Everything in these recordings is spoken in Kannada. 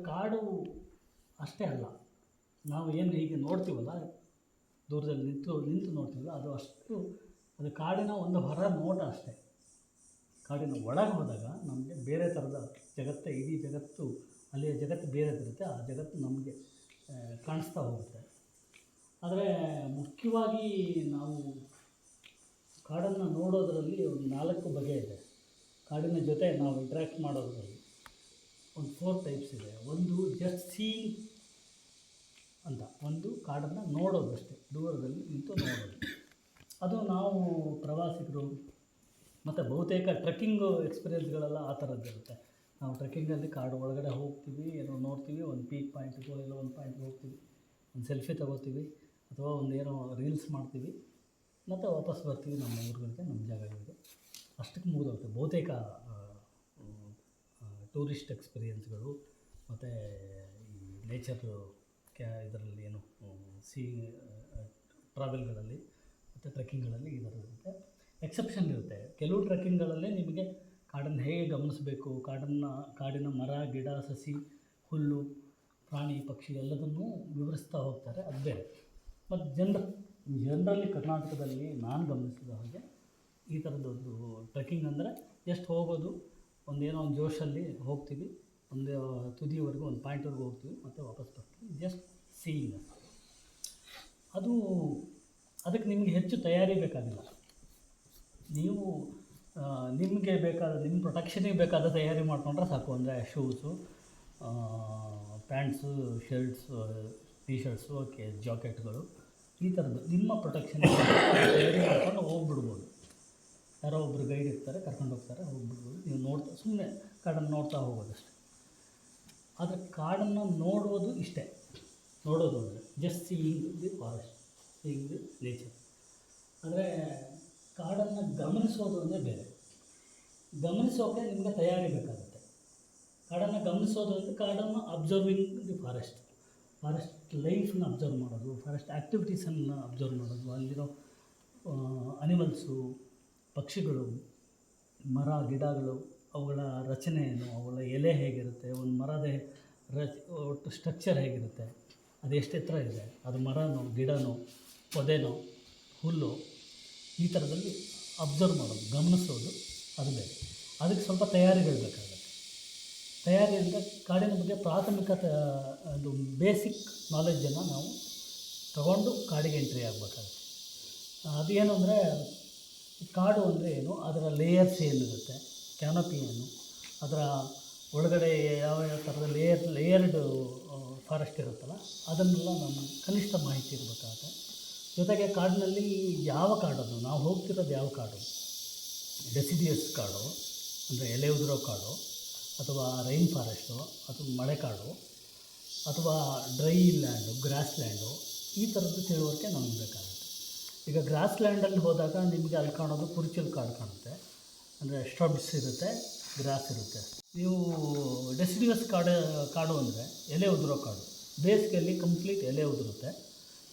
ಕಾಡು ಅಷ್ಟೇ ಅಲ್ಲ. ನಾವು ಏನು ಹೀಗೆ ನೋಡ್ತೀವಲ್ಲ, ದೂರದಲ್ಲಿ ನಿಂತು ನಿಂತು ನೋಡ್ತೀವಲ್ಲ, ಅದು ಅಷ್ಟು, ಅದು ಕಾಡಿನ ಒಂದು ಹೊರ ನೋಟ ಅಷ್ಟೇ. ಕಾಡಿನ ಒಳಗೆ ಹೋದಾಗ ನಮಗೆ ಬೇರೆ ಥರದ ಜಗತ್ತೇ, ಇಡೀ ಜಗತ್ತು, ಅಲ್ಲಿಯ ಜಗತ್ತು ಬೇರೆ ಬೇರೆದಿರುತ್ತೆ ಆ ಜಗತ್ತು ನಮಗೆ ಕಾಣಿಸ್ತಾ ಹೋಗುತ್ತೆ. ಆದರೆ ಮುಖ್ಯವಾಗಿ ನಾವು ಕಾಡನ್ನು ನೋಡೋದರಲ್ಲಿ ಒಂದು ನಾಲ್ಕು ಬಗೆ ಇದೆ. ಕಾಡಿನ ಜೊತೆ ನಾವು ಇಂಟ್ರ್ಯಾಕ್ಟ್ ಮಾಡೋದರಲ್ಲಿ. ಒಂದು ಫೋರ್ ಟೈಪ್ಸ್ ಇದೆ. ಒಂದು ಜಸ್ಟ್ ಸೀಯಿಂಗ್ ಅಂತ, ಒಂದು ಕಾಡನ್ನು ನೋಡೋದಷ್ಟೇ ದೂರದಲ್ಲಿ ನಿಂತು ನೋಡೋದು. ಅದು ನಾವು ಪ್ರವಾಸಿಗರು ಮತ್ತು ಬಹುತೇಕ ಟ್ರೆಕ್ಕಿಂಗು ಎಕ್ಸ್ಪೀರಿಯನ್ಸ್ಗಳೆಲ್ಲ ಆ ಥರದ್ದಿರುತ್ತೆ ನಾವು ಟ್ರೆಕ್ಕಿಂಗಲ್ಲಿ ಕಾಡು ಒಳಗಡೆ ಹೋಗ್ತೀವಿ, ಏನೋ ನೋಡ್ತೀವಿ, ಒಂದು ಪೀಕ್ ಪಾಯಿಂಟ್ಗೋ ಎಲ್ಲೋ ಒಂದು ಪಾಯಿಂಟ್ಗೆ ಹೋಗ್ತೀವಿ, ಒಂದು ಸೆಲ್ಫಿ ತಗೋತೀವಿ, ಅಥವಾ ಒಂದು ಏನೋ ರೀಲ್ಸ್ ಮಾಡ್ತೀವಿ, ಮತ್ತು ವಾಪಸ್ ಬರ್ತೀವಿ ನಮ್ಮ ಊರುಗಳಿಗೆ, ನಮ್ಮ ಜಾಗಗಳಿಗೆ. ಅಷ್ಟಕ್ಕೆ ಮುಗಿದೋಗುತ್ತೆ. ಬಹುತೇಕ ಟೂರಿಸ್ಟ್ ಎಕ್ಸ್ಪೀರಿಯನ್ಸ್ಗಳು ಮತ್ತು ಈ ನೇಚರ್ ಕ್ಯಾ ಇದರಲ್ಲಿ ಏನು ಸೀ ಟ್ರಾವೆಲ್ಗಳಲ್ಲಿ ಮತ್ತು ಟ್ರೆಕ್ಕಿಂಗ್ಗಳಲ್ಲಿ ಇರುತ್ತೆ ಎಕ್ಸೆಪ್ಷನ್ ಇರುತ್ತೆ. ಕೆಲವು ಟ್ರೆಕ್ಕಿಂಗ್ಗಳಲ್ಲಿ ನಿಮಗೆ ಕಾಡನ್ನು ಹೇಗೆ ಗಮನಿಸಬೇಕು, ಕಾಡನ್ನು, ಕಾಡಿನ ಮರ, ಗಿಡ, ಸಸಿ, ಹುಲ್ಲು, ಪ್ರಾಣಿ, ಪಕ್ಷಿ ಎಲ್ಲದನ್ನೂ ವಿವರಿಸ್ತಾ ಹೋಗ್ತಾರೆ. ಅದು ಬೇರೆ. ಮತ್ತು ಜನರ, ಜನರಲ್ಲಿ ಕರ್ನಾಟಕದಲ್ಲಿ ನಾನು ಗಮನಿಸಿದ ಹಾಗೆ ಈ ಥರದ್ದೊಂದು ಟ್ರೆಕ್ಕಿಂಗ್ ಅಂದರೆ ಎಷ್ಟು ಹೋಗೋದು ಒಂದೇನೋ ಒಂದು ಜೋಶಲ್ಲಿ ಹೋಗ್ತೀವಿ, ಒಂದು ತುದಿವರೆಗೂ, ಒಂದು ಪಾಯಿಂಟ್ವರೆಗೂ ಹೋಗ್ತೀವಿ, ಮತ್ತು ವಾಪಸ್ ಬರ್ತೀವಿ. ಜಸ್ಟ್ ಸೀಯಿಂಗ್ ಅದು, ಅದಕ್ಕೆ ನಿಮಗೆ ಹೆಚ್ಚು ತಯಾರಿ ಬೇಕಾಗಿಲ್ಲ. ನೀವು ನಿಮಗೆ ಬೇಕಾದ ನಿಮ್ಮ ಪ್ರೊಟೆಕ್ಷನಿಗೆ ಬೇಕಾದ ತಯಾರಿ ಮಾಡಿಕೊಂಡ್ರೆ ಸಾಕು. ಅಂದರೆ shoes pants shirts T shirts okay ಜಾಕೆಟ್ಗಳು ಈ ಥರದ್ದು ನಿಮ್ಮ ಪ್ರೊಟೆಕ್ಷನ್ ತಯಾರಿ ಮಾಡ್ಕೊಂಡು ಹೋಗ್ಬಿಡ್ಬೋದು. ಯಾರೋ ಒಬ್ಬರು ಗೈಡ್ ಇರ್ತಾರೆ, ಕರ್ಕೊಂಡು ಹೋಗ್ತಾರೆ ಹೋಗ್ಬಿಡ್ಬೋದು ನೀವು ನೋಡ್ತಾ ಸುಮ್ಮನೆ ಕಾಡನ್ನು ನೋಡ್ತಾ ಹೋಗೋದಷ್ಟೆ. ಆದರೆ ಕಾಡನ್ನು ನೋಡೋದು ಇಷ್ಟೇ. ನೋಡೋದು ಅಂದರೆ just seeing the forest seeing the nature ಆದರೆ ಕಾಡನ್ನು ಗಮನಿಸೋದು ಅಂದರೆ ಬೇರೆ. ಗಮನಿಸೋಕೆ ನಿಮಗೆ ತಯಾರಿ ಬೇಕಾಗುತ್ತೆ. ಕಾಡನ್ನು ಗಮನಿಸೋದು ಅಂದರೆ ಕಾಡನ್ನು ಅಬ್ಸರ್ವಿಂಗ್ ದಿ ಫಾರೆಸ್ಟ್ ಫಾರೆಸ್ಟ್ ಲೈಫನ್ನ ಅಬ್ಸರ್ವ್ ಮಾಡೋದು ಫಾರೆಸ್ಟ್ ಆ್ಯಕ್ಟಿವಿಟೀಸನ್ನು ಅಬ್ಸರ್ವ್ ಮಾಡೋದು. ಅಲ್ಲಿರೋ ಅನಿಮಲ್ಸು ಪಕ್ಷಿಗಳು, ಮರ, ಗಿಡಗಳು, ಅವುಗಳ ರಚನೆ ಏನು ಅವುಗಳ ಎಲೆ ಹೇಗಿರುತ್ತೆ, ಒಂದು ಮರದ ರಚ, ಒಟ್ಟು ಸ್ಟ್ರಕ್ಚರ್ ಹೇಗಿರುತ್ತೆ, ಅದು ಎಷ್ಟು ಎತ್ತರ ಇದೆ, ಅದು ಮರನೋ, ಗಿಡನೋ, ಪೊದೆನೋ, ಹುಲ್ಲು, ಈ ಥರದಲ್ಲಿ ಅಬ್ಸರ್ವ್ ಮಾಡೋದು, ಗಮನಿಸೋದು, ಅದು ಬೇರೆ. ಅದಕ್ಕೆ ಸ್ವಲ್ಪ ತಯಾರಿಗಳು ಬೇಕಾಗುತ್ತೆ. ತಯಾರಿ ಅಂದರೆ ಕಾಡಿನ ಬಗ್ಗೆ ಪ್ರಾಥಮಿಕ ಒಂದು ಬೇಸಿಕ್ ನಾಲೆಡ್ಜನ್ನು ನಾವು ತಗೊಂಡು ಕಾಡಿಗೆ ಎಂಟ್ರಿ ಆಗಬೇಕಾಗುತ್ತೆ. ಏನು ಅಂದರೆ ಕಾಡು ಅಂದರೆ ಏನು? ಅದರ ಲೇಯರ್ಸ್ ಏನಿರುತ್ತೆ? ಕ್ಯಾನಪಿ ಏನು ಅದರ ಒಳಗಡೆ ಯಾವ ಯಾವ ಥರದ ಲೇಯರ್ ಲೇಯರ್ಡ್ ಫಾರೆಸ್ಟ್ ಇರುತ್ತಲ್ಲ, ಅದನ್ನೆಲ್ಲ ನಮ್ಮ ಕನಿಷ್ಠ ಮಾಹಿತಿ ಇರಬೇಕಾಗುತ್ತೆ. ಜೊತೆಗೆ ಕಾಡಿನಲ್ಲಿ ಯಾವ ಕಾಡದು? ನಾವು ಹೋಗ್ತಿರೋದು ಯಾವ ಕಾಡು? ಡೆಸಿಡಿಯಸ್ ಕಾಡು, ಅಂದರೆ ಎಲೆ ಉದುರೋ ಕಾಡು, ಅಥವಾ ರೈನ್ ಫಾರೆಸ್ಟು ಅಥವಾ ಮಳೆ ಕಾಡು, ಅಥವಾ ಡ್ರೈ ಲ್ಯಾಂಡು ಗ್ರಾಸ್ ಲ್ಯಾಂಡು ಈ ಥರದ್ದು ತಿಳುವಳಿಕೆ ನಮಗೆ ಬೇಕಾಗುತ್ತೆ. ಈಗ ಗ್ರಾಸ್ ಲ್ಯಾಂಡಲ್ಲಿ ಹೋದಾಗ ನಿಮಗೆ ಅಲ್ಲಿ ಕಾಣೋದು ಕುರ್ಚಿಲ್ ಕಾಡು ಕಾಣುತ್ತೆ. ಅಂದರೆ ಸ್ಟ್ರಬ್ಸ್ ಇರುತ್ತೆ ಗ್ರಾಸ್ ಇರುತ್ತೆ. ನೀವು ಡೆಸಿಡಿಯಸ್ ಕಾಡು ಕಾಡು ಅಂದರೆ ಎಲೆ ಉದುರೋ ಕಾಡು. ಬೇಸಿಗೆಯಲ್ಲಿ ಕಂಪ್ಲೀಟ್ ಎಲೆ ಉದುರುತ್ತೆ.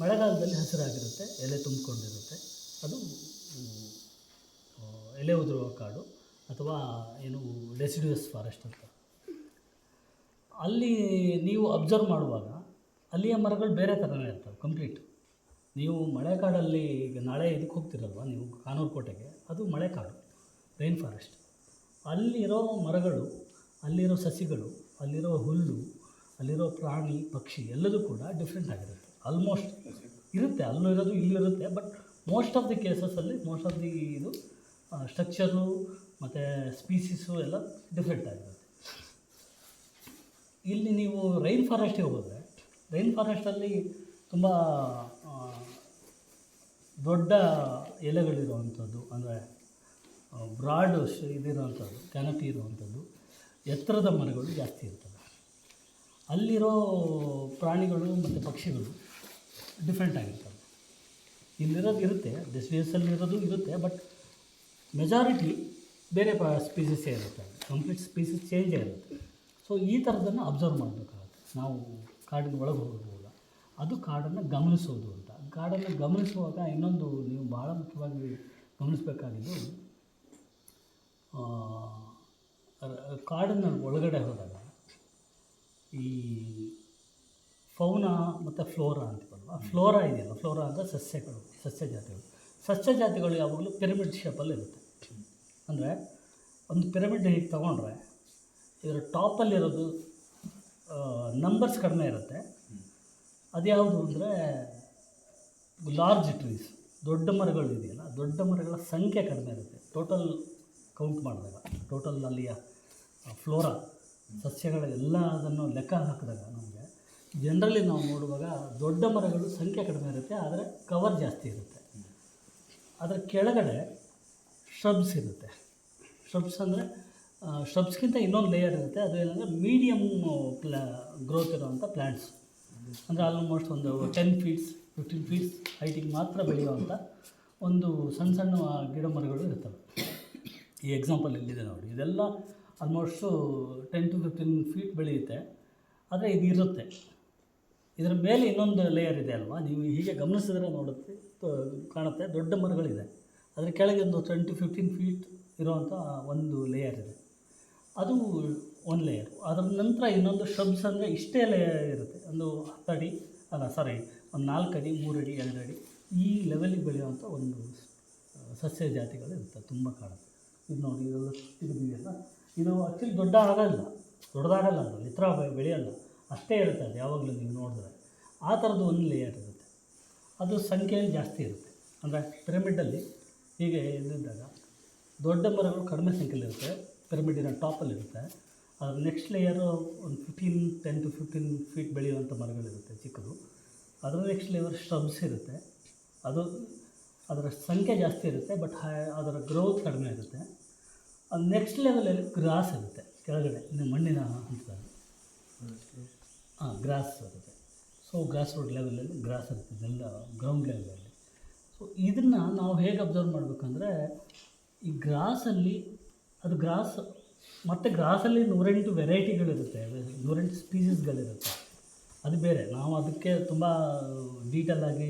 ಮಳೆಗಾಲದಲ್ಲಿ ಹಸಿರಾಗಿರುತ್ತೆ, ಎಲೆ ತುಂಬಿಕೊಂಡಿರುತ್ತೆ. ಅದು ಎಲೆ ಉದುರುವ ಕಾಡು ಅಥವಾ ಏನು ಡೆಸಿಡಿಯಸ್ ಫಾರೆಸ್ಟ್ ಅಂತ. ಅಲ್ಲಿ ನೀವು ಅಬ್ಸರ್ವ್ ಮಾಡುವಾಗ ಅಲ್ಲಿಯ ಮರಗಳು ಬೇರೆ ಥರನೇ ಇರ್ತವೆ ಕಂಪ್ಲೀಟ್ ನೀವು ಮಳೆಕಾಡಲ್ಲಿ ಈಗ ನಾಳೆ ಇದಕ್ಕೆ ಹೋಗ್ತಿರಲ್ವ ನೀವು ಕಾನೂರು ಕೋಟೆಗೆ ಅದು ಮಳೆಕಾಡು ರೈನ್ ಫಾರೆಸ್ಟ್ ಅಲ್ಲಿರೋ ಮರಗಳು, ಅಲ್ಲಿರೋ ಸಸಿಗಳು, ಅಲ್ಲಿರೋ ಹುಲ್ಲು, ಅಲ್ಲಿರೋ ಪ್ರಾಣಿ, ಪಕ್ಷಿ ಎಲ್ಲದೂ ಕೂಡ ಡಿಫ್ರೆಂಟ್ ಆಗಿರುತ್ತೆ. ಆಲ್ಮೋಸ್ಟ್ ಇರುತ್ತೆ, ಅಲ್ಲೂ ಇರೋದು, ಇಲ್ಲೂ ಇರುತ್ತೆ ಬಟ್ ಮೋಸ್ಟ್ ಆಫ್ ದಿ ಕೇಸಸಲ್ಲಿ ಮೋಸ್ಟ್ ಆಫ್ ದಿ ಇದು ಸ್ಟ್ರಕ್ಚರು ಮತ್ತು ಸ್ಪೀಸೀಸು ಎಲ್ಲ ಡಿಫ್ರೆಂಟ್ ಆಗಿರುತ್ತೆ. ಇಲ್ಲಿ ನೀವು ರೈನ್ ಫಾರೆಸ್ಟಿಗೆ ಹೋದರೆ ರೈನ್ ಫಾರೆಸ್ಟಲ್ಲಿ ತುಂಬ ದೊಡ್ಡ ಎಲೆಗಳಿರುವಂಥದ್ದು, ಅಂದರೆ ಬ್ರಾಡ್ ಇದಿರೋವಂಥದ್ದು ಕ್ಯಾನಪಿ ಇರುವಂಥದ್ದು, ಎತ್ತರದ ಮರಗಳು ಜಾಸ್ತಿ ಇರ್ತವೆ. ಅಲ್ಲಿರೋ ಪ್ರಾಣಿಗಳು ಮತ್ತು ಪಕ್ಷಿಗಳು ಡಿಫ್ರೆಂಟ್ ಆಗಿರ್ತವೆ. ಇಲ್ಲಿರೋದು ಇರುತ್ತೆ ಡೆಸ್ಟಿನೇಷನಲ್ಲಿ ಇರೋದು ಇರುತ್ತೆ ಬಟ್ ಮೆಜಾರಿಟಿ ಬೇರೆ ಪ ಸ್ಪೀಸಸ್ಸೇ ಇರುತ್ತೆ. ಕಂಪ್ಲೀಟ್ ಸ್ಪೀಸಸ್ ಚೇಂಜೇ ಇರುತ್ತೆ. ಸೊ ಈ ಥರದನ್ನು ಅಬ್ಸರ್ವ್ ಮಾಡಬೇಕಾಗುತ್ತೆ. ನಾವು ಕಾಡಿನ ಒಳಗೆ ಹೋಗೋದು ಅದು ಕಾಡನ್ನು ಗಮನಿಸೋದು ಅಂತ. ಕಾಡನ್ನು ಗಮನಿಸುವಾಗ ಇನ್ನೊಂದು ನೀವು ಭಾಳ ಮುಖ್ಯವಾಗಿ ಗಮನಿಸಬೇಕಾಗಿದ್ದು ಕಾಡನ್ನು ಒಳಗಡೆ ಹೋದಾಗ ಈ ಫೌನಾ ಮತ್ತು ಫ್ಲೋರಾ ಅಂತೀವಲ್ವ ಫ್ಲೋರಾ ಇದೆಯಲ್ಲ, ಫ್ಲೋರಾ ಅಂದರೆ ಸಸ್ಯಗಳು ಸಸ್ಯ ಜಾತಿಗಳು ಸಸ್ಯ ಜಾತಿಗಳು ಯಾವಾಗಲೂ ಪಿರಮಿಡ್ ಶೇಪಲ್ಲಿ ಇರುತ್ತೆ. ಅಂದರೆ ಒಂದು ಪಿರಮಿಡ್ ಹೀಗೆ ತೊಗೊಂಡ್ರೆ, ಇದರ ಟಾಪಲ್ಲಿರೋದು ನಂಬರ್ಸ್ ಕಡಿಮೆ ಇರುತ್ತೆ. ಅದ್ಯಾವುದು ಅಂದರೆ ಲಾರ್ಜ್ ಟ್ರೀಸ್ ದೊಡ್ಡ ಮರಗಳು ಇದೆಯಲ್ಲ, ದೊಡ್ಡ ಮರಗಳ ಸಂಖ್ಯೆ ಕಡಿಮೆ ಇರುತ್ತೆ. ಟೋಟಲ್ ಕೌಂಟ್ ಮಾಡಿದಾಗ ಟೋಟಲ್ ಅಲ್ಲಿಯ ಫ್ಲೋರಾ ಸಸ್ಯಗಳ ಎಲ್ಲ ಅದನ್ನು ಲೆಕ್ಕ ಹಾಕಿದಾಗ ನಮಗೆ ಜನರಲಿ ನಾವು ನೋಡುವಾಗ ದೊಡ್ಡ ಮರಗಳು ಸಂಖ್ಯೆ ಕಡಿಮೆ ಇರುತ್ತೆ, ಆದರೆ ಕವರ್ ಜಾಸ್ತಿ ಇರುತ್ತೆ. ಅದರ ಕೆಳಗಡೆ ಶ್ರಬ್ಸ್ ಇರುತ್ತೆ. ಶ್ರಬ್ಸ್ ಅಂದರೆ ಶ್ರಬ್ಸ್ಗಿಂತ ಇನ್ನೊಂದು ಲೇಯರ್ ಇರುತ್ತೆ. ಅದು ಏನಂದರೆ ಮೀಡಿಯಮ್ ಪ್ಲಾ ಗ್ರೋತ್ ಇರುವಂಥ ಪ್ಲ್ಯಾಂಟ್ಸ್ ಅಂದರೆ ಆಲ್ಮೋಸ್ಟ್ ಒಂದು ಟೆನ್ ಫೀಟ್ಸ್ ಫಿಫ್ಟೀನ್ ಫೀಟ್ಸ್ ಹೈಟಿಗೆ ಮಾತ್ರ ಬೆಳೆಯುವಂಥ ಒಂದು ಸಣ್ಣ ಸಣ್ಣ ಗಿಡ ಮರಗಳು ಇರ್ತವೆ. ಈ ಎಕ್ಸಾಂಪಲ್ ಇಲ್ಲಿದೆ ನೋಡಿ. ಇದೆಲ್ಲ almost ten to fifteen feet ಬೆಳೆಯುತ್ತೆ. ಆದರೆ ಇದು ಇರುತ್ತೆ. ಇದರ ಮೇಲೆ ಇನ್ನೊಂದು ಲೇಯರ್ ಇದೆ ಅಲ್ವಾ? ನೀವು ಹೀಗೆ ಗಮನಿಸಿದ್ರೆ ನೋಡುತ್ತೆ ಕಾಣುತ್ತೆ. ದೊಡ್ಡ ಮರಗಳಿದೆ. ಅದರ ಕೆಳಗೆ ಒಂದು ಟ್ವೆಂಟಿ ಫಿಫ್ಟೀನ್ ಫೀಟ್ ಇರುವಂಥ ಒಂದು ಲೇಯರ್ ಇದೆ. ಅದು ಒಂದು ಲೇಯರ್ ಅದರ ನಂತರ ಇನ್ನೊಂದು ಶಬ್ಸ್ ಅಂದರೆ ಇಷ್ಟೇ ಲೇಯರ್ ಇರುತ್ತೆ. ಒಂದು ಹತ್ತು ಅಡಿ, ಅಲ್ಲ ಸಾರಿ ಒಂದು ನಾಲ್ಕು ಅಡಿ, ಮೂರು ಅಡಿ, ಎರಡು ಅಡಿ ಈ ಲೆವೆಲಿಗೆ ಬೆಳೆಯುವಂಥ ಒಂದು ಸಸ್ಯ ಜಾತಿಗಳು ಇರುತ್ತೆ ತುಂಬ ಕಾಣುತ್ತೆ ಇದು ನೋಡಿ ಇದೆಲ್ಲ ತೆಗೆದಿದೆಯಲ್ಲ ಇದು ಆ್ಯಕ್ಚುಲಿ ದೊಡ್ಡ ಆಗಲ್ಲ, ದೊಡ್ಡದಾಗಲ್ಲ ಅದು, ಇತರ ಬೆಳೆಯಲ್ಲ. ಅಷ್ಟೇ ಇರುತ್ತೆ ಅದು, ಯಾವಾಗಲೂ ನೀವು ನೋಡಿದ್ರೆ. ಆ ಥರದ್ದು ಒಂದು ಲೇಯರ್ ಇರುತ್ತೆ. ಅದು ಸಂಖ್ಯೆಯಲ್ಲಿ ಜಾಸ್ತಿ ಇರುತ್ತೆ. ಅಂದರೆ ಪಿರಮಿಡಲ್ಲಿ ಹೀಗೆ ಇದ್ದಿದ್ದಾಗ ದೊಡ್ಡ ಮರಗಳು ಕಡಿಮೆ ಸಂಖ್ಯೆಯಲ್ಲಿರುತ್ತೆ ಪಿರಮಿಡಿನ ಟಾಪಲ್ಲಿರುತ್ತೆ ಅದರ ನೆಕ್ಸ್ಟ್ ಲೇಯರು ಒಂದು fifteen ten to fifteen feet ಬೆಳೆಯುವಂಥ ಮರಗಳಿರುತ್ತೆ ಚಿಕ್ಕದು. ಅದರ ನೆಕ್ಸ್ಟ್ ಲೆವೆಲ್ ಶ್ರಬ್ಸ್ ಇರುತ್ತೆ. ಅದು ಅದರ ಸಂಖ್ಯೆ ಜಾಸ್ತಿ ಇರುತ್ತೆ ಬಟ್ ಅದರ ಗ್ರೋತ್ ಕಡಿಮೆ ಇರುತ್ತೆ ಅದು ನೆಕ್ಸ್ಟ್ ಲೆವೆಲಲ್ಲಿ ಗ್ರಾಸ್ ಇರುತ್ತೆ, ಕೆಳಗಡೆ, ಇನ್ನು ಮಣ್ಣಿನ ಹಂತದಲ್ಲಿ. ಹಾಂ ಗ್ರಾಸ್ ಇರುತ್ತೆ ಸೊ ಗ್ರಾಸ್ ರೋಡ್ ಲೆವೆಲಲ್ಲಿ ಗ್ರಾಸ್ ಇರುತ್ತೆ, ಇದೆಲ್ಲ ಗ್ರೌಂಡ್ ಲೆವೆಲಲ್ಲಿ ಸೊ ಇದನ್ನು ನಾವು ಹೇಗೆ ಅಬ್ಸರ್ವ್ ಮಾಡಬೇಕಂದ್ರೆ, ಈ ಗ್ರಾಸಲ್ಲಿ ಅದು ಗ್ರಾಸ್ ಮತ್ತು ಗ್ರಾಸಲ್ಲಿ ನೂರೆಂಟು ವೆರೈಟಿಗಳಿರುತ್ತೆ ನೂರೆಂಟು ಸ್ಪೀಸೀಸ್ಗಳಿರುತ್ತೆ ಅದು ಬೇರೆ. ನಾವು ಅದಕ್ಕೆ ತುಂಬ ಡೀಟೇಲಾಗಿ ಆಗಿ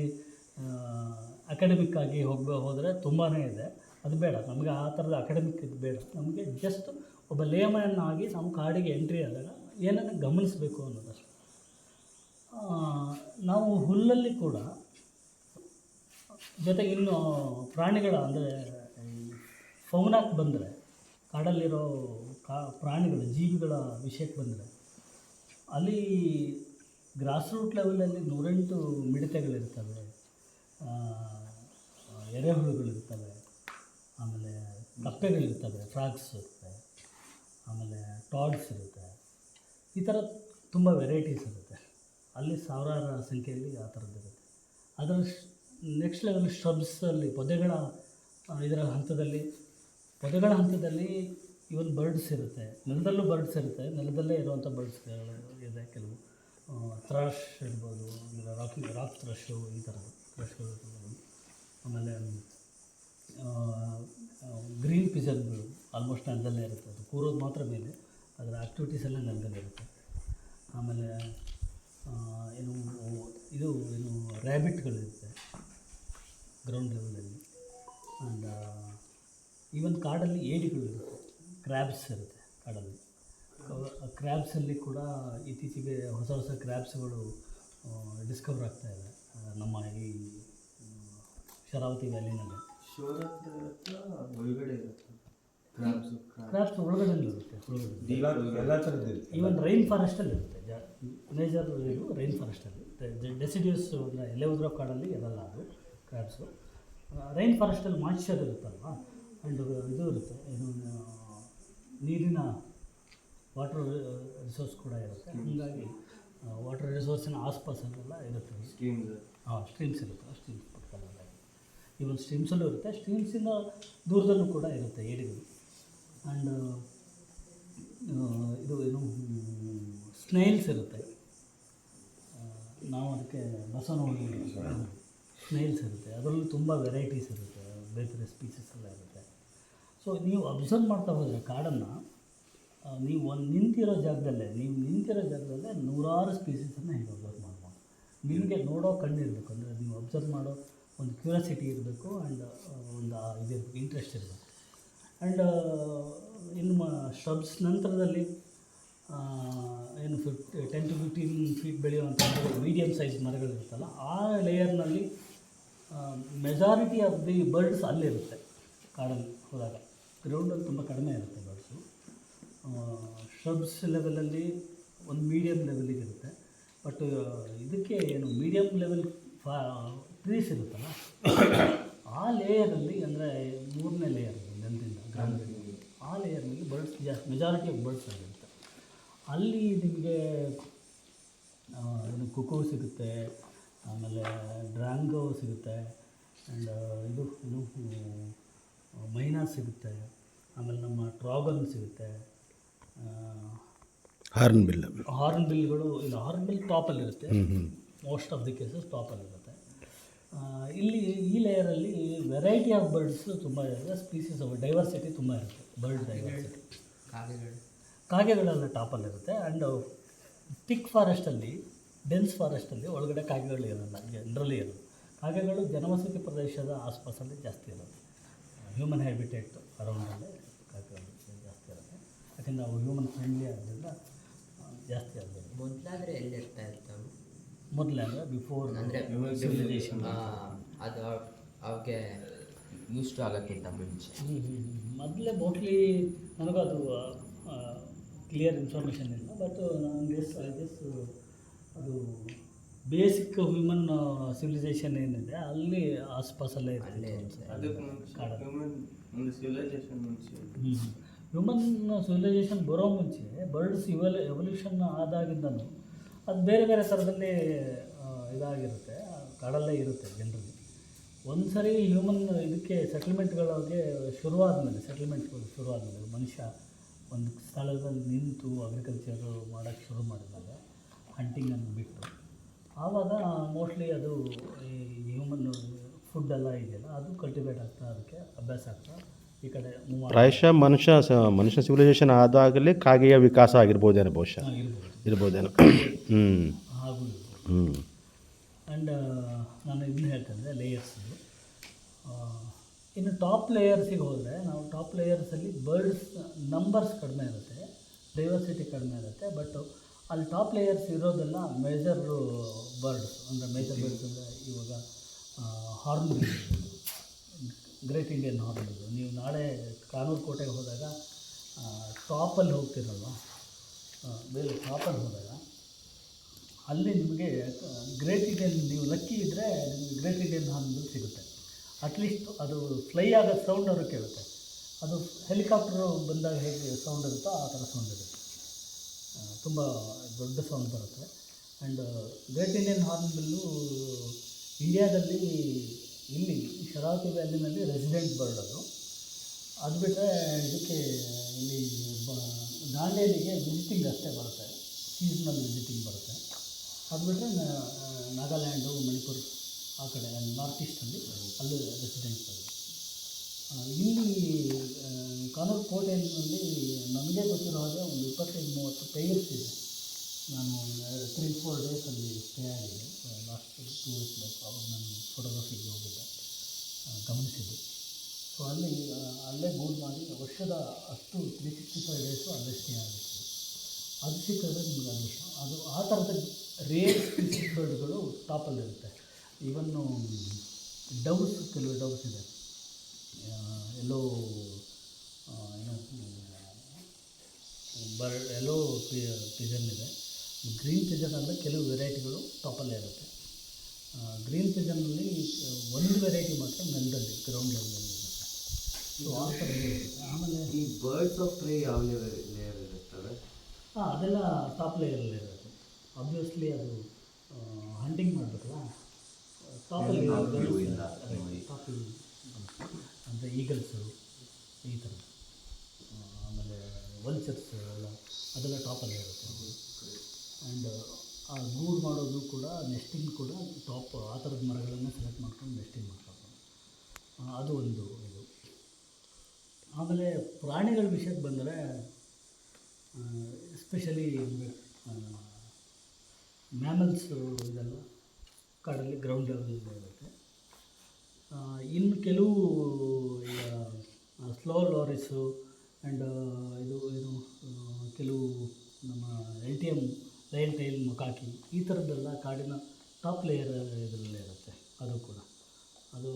ಅಕಾಡೆಮಿಕ್ ಆಗಿ ಹೋಗ, ಹೋದರೆ ತುಂಬಾ ಇದೆ. ಅದು ಬೇಡ. ನಮಗೆ ಆ ಥರದ ಅಕಾಡೆಮಿಕ್ ಇದು ಬೇಡ. ನಮಗೆ ಜಸ್ಟ್ ಒಬ್ಬ ಲೇಮನ್ನಾಗಿ ನಾವು ಕಾಡಿಗೆ ಎಂಟ್ರಿ ಆದಾಗ ಏನನ್ನು ಗಮನಿಸಬೇಕು ಅನ್ನೋದಷ್ಟು. ನಾವು ಹುಲ್ಲಲ್ಲಿ ಕೂಡ ಜೊತೆಗೆ ಇನ್ನು ಪ್ರಾಣಿಗಳ ಅಂದರೆ ಫೌನಾಕ್ ಬಂದರೆ, ಕಾಡಲ್ಲಿರೋ ಕಾ, ಪ್ರಾಣಿಗಳು, ಜೀವಿಗಳ ವಿಷಯಕ್ಕೆ ಬಂದರೆ, ಅಲ್ಲಿ ಗ್ರಾಸ್ ರೂಟ್ ಲೆವೆಲಲ್ಲಿ ನೂರೆಂಟು ಮಿಡತೆಗಳಿರ್ತವೆ. ಎರೆಹುಳುಗಳಿರ್ತವೆ. ಆಮೇಲೆ ದಪ್ಪೆಗಳಿರ್ತವೆ ಫ್ರಾಕ್ಸ್ ಇರುತ್ತೆ. ಆಮೇಲೆ ಟಾಡ್ಸ್ ಇರುತ್ತೆ. ಈ ಥರ ತುಂಬ ವೆರೈಟೀಸ್ ಇರುತ್ತೆ. ಅಲ್ಲಿ ಸಾವಿರಾರು ಸಂಖ್ಯೆಯಲ್ಲಿ ಆ ಥರದ್ದಿರುತ್ತೆ ಅದರ ನೆಕ್ಸ್ಟ್ ಲೆವೆಲ್ ಶ್ರಬ್ಸಲ್ಲಿ ಪೊದೆಗಳ ಇದರ ಹಂತದಲ್ಲಿ, ಪೊದೆಗಳ ಹಂತದಲ್ಲಿ ಇವನ್ ಬರ್ಡ್ಸ್ ಇರುತ್ತೆ. ನೆಲದಲ್ಲೂ ಬರ್ಡ್ಸ್ ಇರುತ್ತೆ. ನೆಲದಲ್ಲೇ ಇರುವಂಥ ಬರ್ಡ್ಸ್ಗಳು ಇದೆ ಕೆಲವು. ಥ್ರಶ್ ಇರ್ಬೋದು ಅಂದರೆ ರಾಕ್ ರಾಕ್ ಥ್ರಶು ಈ ಥರ ಇರ್ಬೋದು. ಆಮೇಲೆ ಗ್ರೀನ್ ಪಿಜನ್ಗಳು ಆಲ್ಮೋಸ್ಟ್ ನೆಲದಲ್ಲೇ ಇರುತ್ತೆ. ಅದು ಕೂರೋದು ಮಾತ್ರ ಮೇಲೆ, ಅದರ ಆ್ಯಕ್ಟಿವಿಟೀಸ್ ಎಲ್ಲ ನೆಲದಲ್ಲೇ ಇರುತ್ತೆ. ಆಮೇಲೆ ಏನು, ಇದು, ಏನು ರ್ಯಾಬಿಟ್ಗಳಿರುತ್ತೆ ಗ್ರೌಂಡ್ ಲೆವೆಲಲ್ಲಿ ಆ್ಯಂಡ್ ಈವನ್ ಕಾಡಲ್ಲಿ ಏಡಿಗಳು ಇರುತ್ತೆ ಕ್ರ್ಯಾಬ್ಸ್ ಇರುತ್ತೆ ಕಾಡಲ್ಲಿ. ಕ್ರ್ಯಾಬ್ಸಲ್ಲಿ ಕೂಡ ಇತ್ತೀಚೆಗೆ ಹೊಸ ಹೊಸ ಕ್ರ್ಯಾಬ್ಸ್ಗಳು ಡಿಸ್ಕವರ್ ಆಗ್ತಾ ಇದೆ. ನಮ್ಮ ಈ ಶರಾವತಿ ವ್ಯಾಲಿನಲ್ಲಿ ಕ್ರಾಪ್ಸ್ ಇರುತ್ತಾ ಒಳಗಡೆ ಇರುತ್ತಾ? ಕ್ರಾಬ್ಸ್ ಕ್ರ್ಯಾಬ್ಸ್ ಒಳಗಡೆ ಇರುತ್ತೆ ಒಳಗಡೆ ಈವನ್ ರೈನ್ ಫಾರೆಸ್ಟಲ್ಲಿ ಇರುತ್ತೆ. ಜಾ ಮೇಜರ್ ಇದು ರೈನ್ ಫಾರೆಸ್ಟಲ್ಲಿ ಡೆಸಿಡ್ಯೂಸ್ ಉದುರೋ ಕಾಡಲ್ಲಿ ಇರಲ್ಲ ಅದು ಕ್ರಾಪ್ಸು ರೈನ್ ಫಾರೆಸ್ಟಲ್ಲಿ ಮಾಯಿಶ್ಚರ್ ಇರುತ್ತಲ್ವ? ಆ್ಯಂಡ್ ಇದು ಇರುತ್ತೆ. ಏನು ನೀರಿನ ವಾಟರ್ ರಿಸೋರ್ಸ್ ಕೂಡ ಇರುತ್ತೆ. ಹಾಗಾಗಿ ವಾಟರ್ ರಿಸೋರ್ಸಿನ ಆಸ್ಪಾಸಲ್ಲೆಲ್ಲ ಇರುತ್ತೆ. ಸ್ಟ್ರೀಮ್ಸ್ ಹಾಂ ಸ್ಟ್ರೀಮ್ಸ್ ಇರುತ್ತೆ. ಸ್ಟ್ರೀಮ್ಸ್ ಪಕ್ಕದಲ್ಲಾಗಿ ಇವನ್ ಸ್ಟ್ರೀಮ್ಸಲ್ಲೂ ಇರುತ್ತೆ. ಸ್ಟ್ರೀಮ್ಸಿಂದ ದೂರದಲ್ಲೂ ಕೂಡ ಇರುತ್ತೆ ಏಡಿಗಳು ಆ್ಯಂಡ್ ಇದು ಏನು ಸ್ನೇಲ್ಸ್ ಇರುತ್ತೆ. ನಾವು ಅದಕ್ಕೆ ಬಸವನ ಸ್ನೇಲ್ಸ್ ಇರುತ್ತೆ. ಅದರಲ್ಲೂ ತುಂಬ ವೆರೈಟೀಸ್ ಇರುತ್ತೆ. ಬೇರೆ ಬೇರೆ ಸ್ಪೀಸಸ್ ಎಲ್ಲ ಇರುತ್ತೆ. ಸೊ ನೀವು ಅಬ್ಸರ್ವ್ ಮಾಡ್ತಾ ಹೋದರೆ ಕಾಡನ್ನು ಆ, ನೀವು ಒಂದು ನಿಂತಿರೋ ಜಾಗದಲ್ಲೇ, ನೀವು ನಿಂತಿರೋ ಜಾಗದಲ್ಲೇ ನೂರಾರು ಸ್ಪೀಸಸನ್ನು ಹೇಗೆ ಅಬ್ಸರ್ವ್ ಮಾಡ್ಬೋದು. ನಿಮಗೆ ನೋಡೋ ಕಣ್ಣು ಇರಬೇಕು ಅಂದರೆ ನೀವು ಅಬ್ಸರ್ವ್ ಮಾಡೋ ಒಂದು ಕ್ಯೂರಿಯಾಸಿಟಿ ಇರಬೇಕು ಆ್ಯಂಡ್ ಒಂದು ಇದಿರಬೇಕು ಇಂಟ್ರೆಸ್ಟ್ ಇರಬೇಕು ಆ್ಯಂಡ್ ಇನ್ನು ಶ್ರಬ್ಸ್ ನಂತರದಲ್ಲಿ ಏನು ಫಿಫ್ಟ್ ಟೆನ್ ಟು ಫಿಫ್ಟೀನ್ ಫೀಟ್ ಬೆಳೆಯುವಂಥ ಮೀಡಿಯಮ್ ಸೈಜ್ ಮರಗಳಿರುತ್ತಲ್ಲ ಆ ಲೇಯರ್ನಲ್ಲಿ ಮೆಜಾರಿಟಿ ಆಫ್ ದಿ ಬರ್ಡ್ಸ್ ಅಲ್ಲಿರುತ್ತೆ, ಕಾಡಲ್ಲಿ ಹೋದಾಗ. ಗ್ರೌಂಡಲ್ಲಿ ತುಂಬ ಕಡಿಮೆ ಇರುತ್ತೆ. ಶ್ರಬ್ಸ್ ಲೆವೆಲಲ್ಲಿ ಒಂದು ಮೀಡಿಯಮ್ ಲೆವೆಲಿಗೆ ಇರುತ್ತೆ. ಬಟ್ ಇದಕ್ಕೆ ಏನು ಮೀಡಿಯಮ್ ಲೆವೆಲ್ ಫಾ ಟ್ರೀಸ್ ಇರುತ್ತಲ್ಲ, ಆ ಲೇಯರಲ್ಲಿ ಅಂದರೆ ಮೂರನೇ ಲೇಯರ್ ನೆಲದಿಂದ ಗ್ರಾಮದಲ್ಲಿ ಆ ಲೇಯರ್ನಲ್ಲಿ ಬರ್ಡ್ಸ್ ಜಾಸ್ತಿ ಮೆಜಾರಿಟಿ ಆಫ್ ಬರ್ಡ್ಸ್ ಆಗಿರುತ್ತೆ. ಅಲ್ಲಿ ನಿಮಗೆ ಏನು ಕುಕೋ ಸಿಗುತ್ತೆ, ಆಮೇಲೆ ಡ್ರಾಂಗೋ ಸಿಗುತ್ತೆ ಆ್ಯಂಡ್ ಇದು ಏನು ಮೈನಾ ಸಿಗುತ್ತೆ, ಆಮೇಲೆ ನಮ್ಮ ಟ್ರಾಗನ್ ಸಿಗುತ್ತೆ. Horn bill. ಹಾರ್ನ್ ಬಿಲ್ಗಳು ಇಲ್ಲ ಹಾರ್ನ್ ಬಿಲ್ ಟಾಪಲ್ಲಿರುತ್ತೆ ಮೋಸ್ಟ್ ಆಫ್ ದಿ ಕೇಸಸ್ ಟಾಪಲ್ಲಿ ಇರುತ್ತೆ ಇಲ್ಲಿ ಈ ಲೇಯರಲ್ಲಿ ವೆರೈಟಿ ಆಫ್ ಬರ್ಡ್ಸ್ ತುಂಬ ಇರುತ್ತೆ ಸ್ಪೀಸೀಸ್ ಆಫ್ ಡೈವರ್ಸಿಟಿ ತುಂಬ ಇರುತ್ತೆ. ಬರ್ಡ್ ಡೈವರ್ಸಿಟಿ ಕಾಗೆಗಳು. ಕಾಗೆಗಳೆಲ್ಲ ಟಾಪಲ್ಲಿರುತ್ತೆ. ಆ್ಯಂಡ್ ಥಿಕ್ ಫಾರೆಸ್ಟಲ್ಲಿ ಡೆನ್ಸ್ ಫಾರೆಸ್ಟಲ್ಲಿ ಒಳಗಡೆ ಕಾಗೆಗಳು ಇರೋಲ್ಲ. ಜನರಲಿ ಇರೋದು ಕಾಗೆಗಳು ಜನವಸತಿ ಪ್ರದೇಶದ ಆಸ್ಪಾಸಲ್ಲಿ ಜಾಸ್ತಿ ಇರೋದು ಹ್ಯೂಮನ್ ಹ್ಯಾಬಿಟೇಟ್ ಅರೌಂಡಲ್ಲೇ ಕಾಗೆಗಳು. ಯಾಕೆಂದರೆ ಅವು ಹ್ಯೂಮನ್ ಫ್ರೆಂಡ್ಲಿ ಆದ್ದರಿಂದ ಜಾಸ್ತಿ ಆಗ್ತದೆ ಮೊದಲಾದರೆ ಎಲ್ಲಿ ಇರ್ತಾ ಇರ್ತವೆ ಮೊದಲೇ ಅಂದರೆ ಬಿಫೋರ್ ಅಂದರೆ ಸಿವಿಲೈಸೇಷನ್ ಅದು ಅವಕ್ಕೆ ಯೂಸ್ ಟು ಆಗೋಕ್ಕಿಂತ ಮುಂಚೆ. ಮೊದಲೇ ಮೋಸ್ಟ್ಲಿ ನನಗೂ ಅದು ಕ್ಲಿಯರ್ ಇನ್ಫಾರ್ಮೇಷನ್ ಇಲ್ಲ. ಬಟ್ ನಾನು ಗೆಸ್ ಐ ಗೆಸ್ ಅದು ಬೇಸಿಕ್ ಹ್ಯೂಮನ್ ಸಿವಿಲೈಸೇಷನ್ ಏನಿದೆ ಅಲ್ಲಿ ಆಸ್ಪಾಸಲ್ಲೇ ಅಲ್ಲೇ ಹ್ಯೂಮನ್ ಒಂದು ಅದಕ್ಕೆ ಮುಂಚೆ. ಕಾಡಲ್ಲಿ. ಹ್ಯೂಮನ್ ಸಿವಿಲೈಸೇಷನ್ ಬರೋ ಮುಂಚೆ ಬರ್ಡ್ಸ್ ಇವಲ್ ಎವಲ್ಯೂಷನ್ ಆದಾಗಿಂದನೂ ಅದು ಬೇರೆ ಬೇರೆ ಥರದಲ್ಲಿ ಇದಾಗಿರುತ್ತೆ ಕಡಲೇ ಕಾಡಲ್ಲೇ ಇರುತ್ತೆ ಜನರಲ್ಲಿ ಒಂದು ಸರಿ ಹ್ಯೂಮನ್ ಇದಕ್ಕೆ ಸೆಟ್ಲ್ಮೆಂಟ್ಗಳಿಗೆ ಶುರುವಾದ ಮೇಲೆ ಸೆಟ್ಲ್ಮೆಂಟ್ಗಳು ಶುರುವಾದ ಮೇಲೆ ಮನುಷ್ಯ ಒಂದು ಸ್ಥಳದಲ್ಲಿ ನಿಂತು ಅಗ್ರಿಕಲ್ಚರ್ ಮಾಡೋಕ್ಕೆ ಶುರು ಮಾಡಿದಾಗ ಹಂಟಿಂಗನ್ನು ಬಿಟ್ಟು, ಆವಾಗ ಮೋಸ್ಟ್ಲಿ ಅದು ಈ ಹ್ಯೂಮನ್ ಫುಡ್ ಎಲ್ಲ ಇದೆಯಲ್ಲ, ಅದು ಕಲ್ಟಿವೇಟ್ ಆಗ್ತಾ, ಅದಕ್ಕೆ ಅಭ್ಯಾಸ ಆಗ್ತಾ ಈ ಕಡೆ ಮೂವ್ ಪ್ರಾಯಶಃ ಮನುಷ್ಯ ಸ ಮನುಷ್ಯ ಸಿವಿಲೈಸೇಷನ್ ಆದಾಗಲೇ ಕಾಗೆಯ ವಿಕಾಸ ಆಗಿರ್ಬೋದೇನೋ ಬಹುಶಃ. ಇರ್ಬೋದು ಇರ್ಬೋದೇನೋ. ಹ್ಞೂ ಹಾಗೂ ಇರ್ಬೋದು ಹ್ಞೂ ಆ್ಯಂಡ್ ನಾನು ಇದನ್ನ ಹೇಳ್ತಂದರೆ ಲೇಯರ್ಸ್ ಇನ್ನು ಟಾಪ್ ಲೇಯರ್ಸಿಗೆ ಹೋದರೆ ನಾವು ಟಾಪ್ ಲೇಯರ್ಸಲ್ಲಿ ಬರ್ಡ್ಸ್ ನಂಬರ್ಸ್ ಕಡಿಮೆ ಇರುತ್ತೆ ಡೈವರ್ಸಿಟಿ ಕಡಿಮೆ ಇರುತ್ತೆ ಬಟ್ ಅಲ್ಲಿ ಟಾಪ್ ಲೇಯರ್ಸ್ ಇರೋದೆಲ್ಲ ಮೇಜರ್ ಬರ್ಡ್ಸ್ ಅಂದರೆ ಮೇಜರ್ ಬರ್ಡ್ಸ್ ಅಂದರೆ ಇವಾಗ ಹಾರ್ನ್ ಗ್ರೇಟ್ ಇಂಡಿಯನ್ ಹಾರ್ನ್ಗಳು ನೀವು ನಾಳೆ ಕಾನೂರು ಕೋಟೆಗೆ ಹೋದಾಗ ಟಾಪಲ್ಲಿ ಹೋಗ್ತಿರಲ್ವ? ಮೇಲೆ ಟಾಪಲ್ಲಿ ಹೋದಾಗ, ಅಲ್ಲಿ ನಿಮಗೆ ಗ್ರೇಟ್ ಇಂಡಿಯನ್ ನೀವು ಲಕ್ಕಿ ಇದ್ದರೆ ನಿಮಗೆ ಗ್ರೇಟ್ ಇಂಡಿಯನ್ ಹಾನ್ಗಳು ಸಿಗುತ್ತೆ. ಅಟ್ಲೀಸ್ಟ್ ಅದು ಫ್ಲೈ ಆಗೋ ಸೌಂಡ್ ಅವರು ಕೇಳುತ್ತೆ. ಅದು ಹೆಲಿಕಾಪ್ಟರು ಬಂದಾಗ ಹೇಗೆ ಸೌಂಡ್ ಇರುತ್ತೋ ಆ ಥರ ಸೌಂಡ್ ಇರುತ್ತೆ. ತುಂಬ ದೊಡ್ಡ ಸೌಂಡ್ ಬರುತ್ತೆ. ಆ್ಯಂಡ್ ಗ್ರೇಟ್ ಇಂಡಿಯನ್ ಹಾರ್ನ್ಬಿಲ್ಲು ಇಂಡಿಯಾದಲ್ಲಿ ಇಲ್ಲಿ ಶರಾವತಿ ವ್ಯಾಲಿನಲ್ಲಿ ರೆಸಿಡೆಂಟ್ ಬರ್ಡ್ ಅದು. ಅದು ಬಿಟ್ಟರೆ ಇದಕ್ಕೆ ಇಲ್ಲಿ ಬ, ದಾಂಡೇಲಿಗೆ ವಿಸಿಟಿಂಗ್ ಅಷ್ಟೇ ಬರುತ್ತೆ. ಸೀಸ್ನಲ್ ವಿಸಿಟಿಂಗ್ ಬರುತ್ತೆ. ಅದು ಬಿಟ್ಟರೆ ನಾಗಾಲ್ಯಾಂಡು, ಮಣಿಪುರ ಆ ಕಡೆ, ನಾರ್ತ್ ಈಸ್ಟಲ್ಲಿ ಅಲ್ಲಿ ರೆಸಿಡೆಂಟ್ ಬರುತ್ತೆ ಇಲ್ಲಿ ಕಾನೂರು ಕೋಟೆಯಲ್ಲಿ ನಮಗೆ ಗೊತ್ತಿರೋ ಹಾಗೆ ಒಂದು ಇಪ್ಪತ್ತೈದು, ಮೂವತ್ತು ಪೇಯರ್ಸ್ ಇದೆ. ನಾನು ತ್ರೀ ಫೋರ್ ಡೇಸಲ್ಲಿ ಸ್ಟೇ ಆಗಿದೆ ಲಾಸ್ಟ್ ಟೂ ಇಯರ್ಸ್ ಬ್ಯಾಕ್ ಅವಾಗ ನಾನು ಫೋಟೋಗ್ರಫಿಗೆ ಹೋಗಿದ್ದೆ. ಗಮನಿಸಿದ್ದು. ಸೊ ಅಲ್ಲಿ ಅಲ್ಲೇ ಗೋಲ್ ಮಾಡಿ ವರ್ಷದ ಅಷ್ಟು ತ್ರೀ ಸಿಕ್ಸ್ಟಿ ಫೈವ್ ಡೇಸು ಅಲ್ಲೇ ಸ್ಟೇ ಆಗಿತ್ತು. ಅದು ಸಿಕ್ಕಿದ್ರೆ ನಿಮಗೆ ಅದೃಷ್ಟ ಅದು ಆ ಥರದ ರೇರ್ ಬರ್ಡ್ಗಳು ಟಾಪಲ್ಲಿರುತ್ತೆ ಈವನ್ನು ಡವ್ಸ್ ಕೆಲವು ಡವ್ಸ್ ಇದೆ. ಎಲ್ಲೋ ಏನೋ ಬರ್ಡ್ ಎಲ್ಲೋ ಪಿಜನ್ ಇದೆ. ಗ್ರೀನ್ ಪಿಜನ್ ಅಂದರೆ ಕೆಲವು ವೆರೈಟಿಗಳು ಟಾಪಲ್ಲೇ ಇರುತ್ತೆ. ಗ್ರೀನ್ ಸೀಸನ್ನಲ್ಲಿ ಒಂದು ವೆರೈಟಿ ಮಾತ್ರ ನೆಲದಲ್ಲಿ ಗ್ರೌಂಡ್ ಲೆವೆಲಲ್ಲಿ ಅಲ್ಲಿ. ಸೊ ಆ ಥರ ಆಮೇಲೆ ಈ ಬರ್ಡ್ಸ್ ಆಫ್ ಪ್ರೇ ಯಾವ ಲೇಯರ್ ಇರುತ್ತವೆ ಹಾಂ ಅದೆಲ್ಲ ಟಾಪ್ ಲೇಯರಲ್ಲಿ ಇರುತ್ತೆ. ಆಬ್ವಿಯಸ್ಲಿ ಅದು ಹಂಟಿಂಗ್ ಮಾಡಬೇಕಲ್ಲ? ಟಾಪ್ ಟಾಪ್ ಅಂದರೆ ಈಗಲ್ಸು ಈ ಥರ. ಆಮೇಲೆ ವಲ್ಚರ್ಸ್ ಎಲ್ಲ ಅದೆಲ್ಲ ಟಾಪಲ್ಲಿ ಇರುತ್ತೆ. ಆ್ಯಂಡ್ ಗೂಡ್ ಮಾಡೋದು ಕೂಡ ನೆಸ್ಟಿಂಗ್ ಕೂಡ ಟಾಪ್ ಆ ಥರದ ಮರಗಳನ್ನು ಸೆಲೆಕ್ಟ್ ಮಾಡ್ಕೊಂಡು ನೆಸ್ಟಿಂಗ್ ಮಾಡ್ಕೊಂಡು ಅದು ಒಂದು ಇದು. ಆಮೇಲೆ ಪ್ರಾಣಿಗಳ ವಿಷಯಕ್ಕೆ ಬಂದರೆ ಎಸ್ಪೆಷಲಿ ಮ್ಯಾಮಲ್ಸು ಇದೆಲ್ಲ ಕಾಡಲ್ಲಿ ಗ್ರೌಂಡ್ ಲೆವೆಲ್ ಇರುತ್ತೆ. ಆ, ಇನ್ನು ಕೆಲವು ಸ್ಲೋ ಲಾರಿಸು ಆ್ಯಂಡ್ ಇದು ಇದು ಕೆಲವು ನಮ್ಮ L T M lion tail macaque ಈ ಥರದ್ದೆಲ್ಲ ಕಾಡಿನ ಟಾಪ್ ಲೇಯರ್ ಇದರಲ್ಲೇ ಇರುತ್ತೆ. ಅದು ಕೂಡ. ಅದು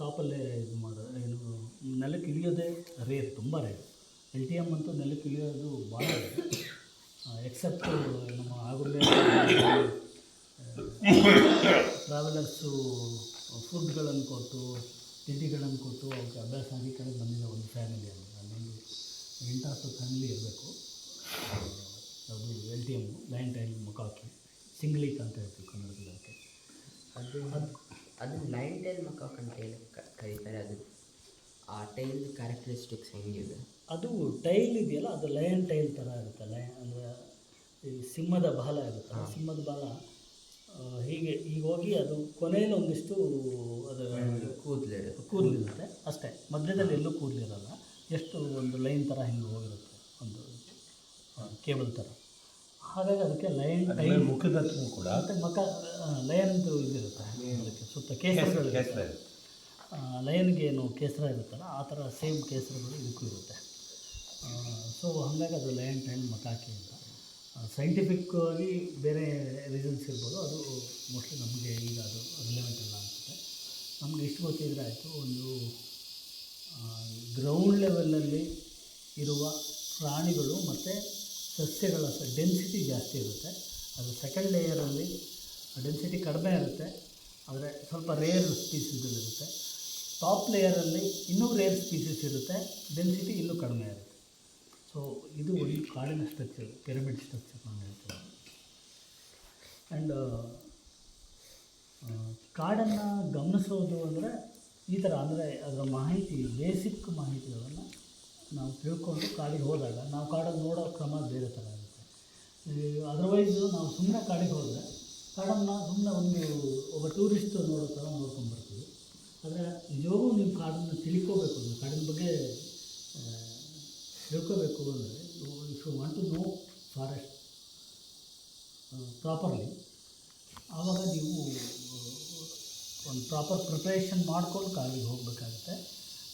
ಟಾಪಲ್ಲೇ ಇದು ಮಾಡೋ, ಏನು, ನೆಲಕ್ಕೆ ಇಳಿಯೋದೇ ರೇರ್, ತುಂಬ ರೇರ್. ಎಲ್ ಟಿ ಎಂ ಅಂತೂ ನೆಲಕ್ಕೆ ಇಳಿಯೋದು ಭಾಳ ಎಕ್ಸೆಪ್ಟ್ ನಮ್ಮ ಆಗುಂಬೆ ಟ್ರಾವೆಲರ್ಸು ಫುಡ್ಗಳನ್ನು ಕೊಟ್ಟು, ತಿಂಡಿಗಳನ್ನು ಕೊಟ್ಟು ಅವಕ್ಕೆ ಅಭ್ಯಾಸ ಆಗಿ ಕಡೆ ಬಂದಿದೆ ಒಂದು ಫ್ಯಾಮಿಲಿ ಅಂತ ಅಲ್ಲೊಂದು ಎಂಟು ಫ್ಯಾಮಿಲಿ ಇರಬೇಕು. ಅದು L T M lion tail macaque ಸಿಂಗ್ಲಿಕ್ ಅಂತ ಹೇಳ್ತೀವಿ ಕನ್ನಡದಲ್ಲಿ ಅದಕ್ಕೆ ಅದು ಅದು ಲೈನ್ ಟೈಲ್ ಮಕಾಕ್ ಅಂತ ಹೇಳಿ ಕರೀತಾರೆ. ಅದು ಆ ಟೈಲ್ ಕ್ಯಾರೆಕ್ಟರಿಸ್ಟಿಕ್ಸ್ ಹೆಂಗಿದೆ ಅದು ಟೈಲ್ ಇದೆಯಲ್ಲ ಅದು ಲಯನ್ ಟೈಲ್ ಥರ ಇರುತ್ತೆ. ಲಯನ್ ಅಂದರೆ ಈ ಸಿಂಹದ ಬಾಲ ಇರುತ್ತೆ. ಆ ಸಿಂಹದ ಬಾಲ ಹೀಗೆ ಈಗ ಹೋಗಿ ಅದು ಕೊನೆಯಲ್ಲಿ ಒಂದಿಷ್ಟು ಅದು ಕೂದಲಿರುತ್ತೆ ಕೂದಲಿರುತ್ತೆ ಅಷ್ಟೇ. ಮಧ್ಯದಲ್ಲಿ ಎಲ್ಲೂ ಕೂದಲಿರಲ್ಲ ಎಷ್ಟು ಒಂದು ಲೈನ್ ಥರ ಹಿಂಗೆ ಹೋಗಿರುತ್ತೆ. ಒಂದು ಕೇಬಲ್ ಥರ. ಹಾಗಾಗಿ ಅದಕ್ಕೆ ಲಯನ್ ಟೈಮ್ ಮುಖದ ಹತ್ರ ಕೂಡ ಮತ್ತು ಮಕ ಲಯನ್ದು ಇದಿರುತ್ತೆ. ಅದಕ್ಕೆ ಸುತ್ತ ಕೇಸರಿಗಳು ಕೇಸರ ಲಯನ್ಗೆ ಏನು ಕೇಸರ ಇರುತ್ತಲ್ಲ ಆ ಥರ ಸೇಮ್ ಕೇಸರಗಳು ಇದಕ್ಕೂ ಇರುತ್ತೆ. ಸೊ ಹಾಗಾಗಿ ಅದು ಲಯನ್ ಟೈಲ್ ಮಕಾಕಿ ಅಂತ. ಸೈಂಟಿಫಿಕ್ ಆಗಿ ಬೇರೆ ರೀಸನ್ಸ್ ಇರ್ಬೋದು ಅದು ಮೋಸ್ಟ್ಲಿ ನಮಗೆ ಈಗ ಅದು ರಿಲೆವೆಂಟ್ ಅಲ್ಲ ಅನಿಸುತ್ತೆ. ನಮಗೆ ಇಷ್ಟು ಗೊತ್ತಿದ್ರೆ ಆಯಿತು ಒಂದು ಗ್ರೌಂಡ್ ಲೆವೆಲಲ್ಲಿ ಇರುವ ಪ್ರಾಣಿಗಳು ಮತ್ತು ಸಸ್ಯಗಳ ಡೆನ್ಸಿಟಿ ಜಾಸ್ತಿ ಇರುತ್ತೆ. ಅದು ಸೆಕೆಂಡ್ ಲೇಯರಲ್ಲಿ ಡೆನ್ಸಿಟಿ ಕಡಿಮೆ ಇರುತ್ತೆ. ಆದರೆ ಸ್ವಲ್ಪ ರೇರ್ ಸ್ಪೀಸೀಸ್ಗಳಿರುತ್ತೆ ಟಾಪ್ ಲೇಯರಲ್ಲಿ ಇನ್ನೂ ರೇರ್ ಸ್ಪೀಸಸ್ ಇರುತ್ತೆ. ಡೆನ್ಸಿಟಿ ಇನ್ನೂ ಕಡಿಮೆ ಇರುತ್ತೆ. ಸೊ ಇದು ಒಂದು ಕಾಡಿನ ಸ್ಟ್ರಕ್ಚರ್ ಪಿರಮಿಡ್ ಸ್ಟ್ರಕ್ಚರ್ ಅಂತ ಆ್ಯಂಡ್ ಕಾಡನ್ನು ಗಮನಿಸೋದು ಅಂದರೆ ಈ ಥರ ಅಂದರೆ ಅದರ ಮಾಹಿತಿ ಬೇಸಿಕ್ ಮಾಹಿತಿಗಳನ್ನು ನಾವು ತಿಳ್ಕೊಂಡು ಕಾಡಿಗೆ ಹೋದಾಗ, ನಾವು ಕಾಡನ್ನು ನೋಡೋ ಕ್ರಮ ಬೇರೆ ಥರ ಇರುತ್ತೆ. ಅದರ್ವೈಸು ನಾವು ಸುಮ್ಮನೆ ಕಾಡಿಗೆ ಹೋದರೆ, ಕಾಡನ್ನು ಸುಮ್ಮನೆ ಒಂದು ಒಬ್ಬ ಟೂರಿಸ್ಟ್ ನೋಡೋ ಥರ ನೋಡ್ಕೊಂಡ್ಬರ್ತೀವಿ. ಆದರೆ ನಿಜವಾಗೂ ನೀವು ಕಾಡನ್ನು ತಿಳ್ಕೋಬೇಕು, ನೀವು ಕಾಡಿನ ಬಗ್ಗೆ ತಿಳ್ಕೋಬೇಕು ಅಂದರೆ if you want to know forest properly ಆವಾಗ ನೀವು ಒಂದು ಪ್ರಾಪರ್ ಪ್ರಿಪ್ರೇಷನ್ ಮಾಡ್ಕೊಂಡು ಕಾಡಿಗೆ ಹೋಗಬೇಕಾಗುತ್ತೆ.